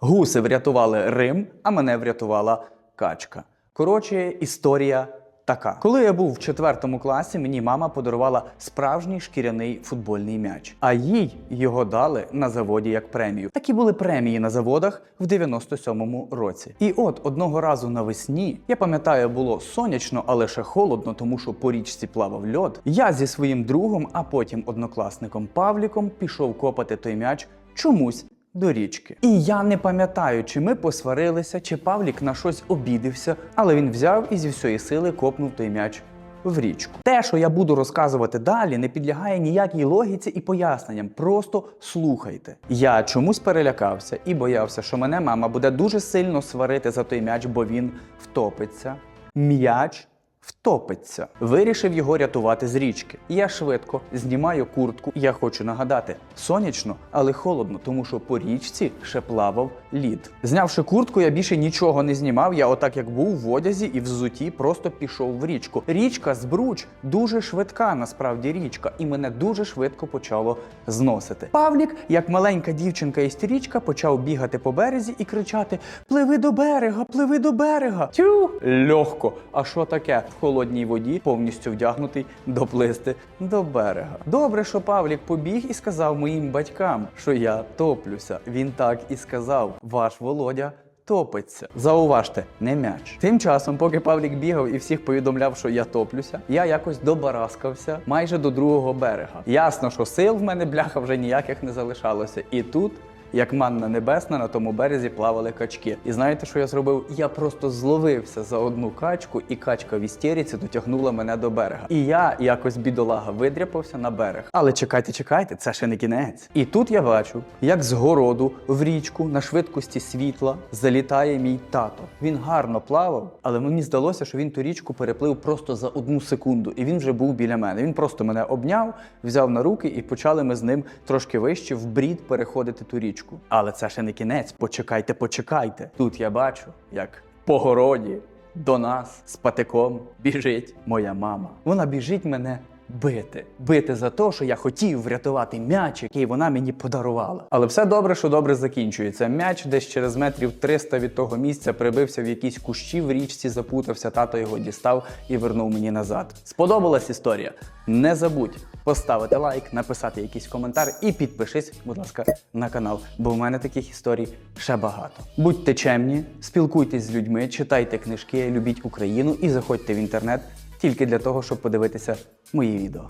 Гуси врятували Рим, а мене врятувала качка. Коротше, історія така. Коли я був в четвертому класі, мені мама подарувала справжній шкіряний футбольний м'яч, а їй його дали на заводі як премію. Такі були премії на заводах в 97-му році. І от одного разу навесні, я пам'ятаю, було сонячно, але ще холодно, тому що по річці плавав льод. Я зі своїм другом, а потім однокласником Павліком пішов копати той м'яч чомусь до річки. І я не пам'ятаю, чи ми посварилися, чи Павлік на щось обідився, але він взяв і зі всієї сили копнув той м'яч. В річку. Те, що я буду розказувати далі, не підлягає ніякій логіці і поясненням. Просто слухайте. Я чомусь перелякався і боявся, що мене мама буде дуже сильно сварити за той м'яч, бо він втопиться. М'яч втопиться. Вирішив його рятувати з річки. Я швидко знімаю куртку. Я хочу нагадати, сонячно, але холодно, тому що по річці ще плавав лід. Знявши куртку, я більше нічого не знімав. Я отак як був в одязі і взуті, просто пішов в річку. Річка Збруч дуже швидка, насправді річка, і мене дуже швидко почало зносити. Павлік, як маленька дівчинка істерічка, почав бігати по березі і кричати: Пливи до берега, пливи до берега. Тю! Легко. А що таке? В холодній воді повністю вдягнутий доплисти до берега. Добре, що Павлік побіг і сказав моїм батькам, що я топлюся. Він так і сказав: ваш Володя. Топиться. Зауважте, не м'яч. Тим часом, поки Павлік бігав і всіх повідомляв, що я топлюся, я якось добараскався майже до другого берега. Ясно, що сил в мене бляха вже ніяких не залишалося. І тут як манна небесна, на тому березі плавали качки. І знаєте, що я зробив? Я просто зловився за одну качку, і качка в істериці дотягнула мене до берега. І я якось бідолага видряпався на берег. Але чекайте, чекайте, це ще не кінець. І тут я бачу, як з городу в річку на швидкості світла залітає мій тато. Він гарно плавав, але мені здалося, що він ту річку переплив просто за одну секунду, і він вже був біля мене. Він просто мене обняв, взяв на руки, і почали ми з ним трошки вище в брід переходити ту річку. Але це ще не кінець. Почекайте, почекайте. Тут я бачу, як по городі до нас з патиком біжить моя мама. Вона біжить мене. Бити, бити за те, що я хотів врятувати м'яч, який вона мені подарувала. Але все добре, що добре закінчується. М'яч десь через метрів 300 від того місця прибився в якісь кущі в річці, запутався, тато його дістав і вернув мені назад. Сподобалась історія? Не забудь поставити лайк, написати якийсь коментар і підпишись, будь ласка, на канал, бо в мене таких історій ще багато. Будьте чемні, спілкуйтесь з людьми, читайте книжки, любіть Україну і заходьте в інтернет тільки для того, щоб подивитися мої відео.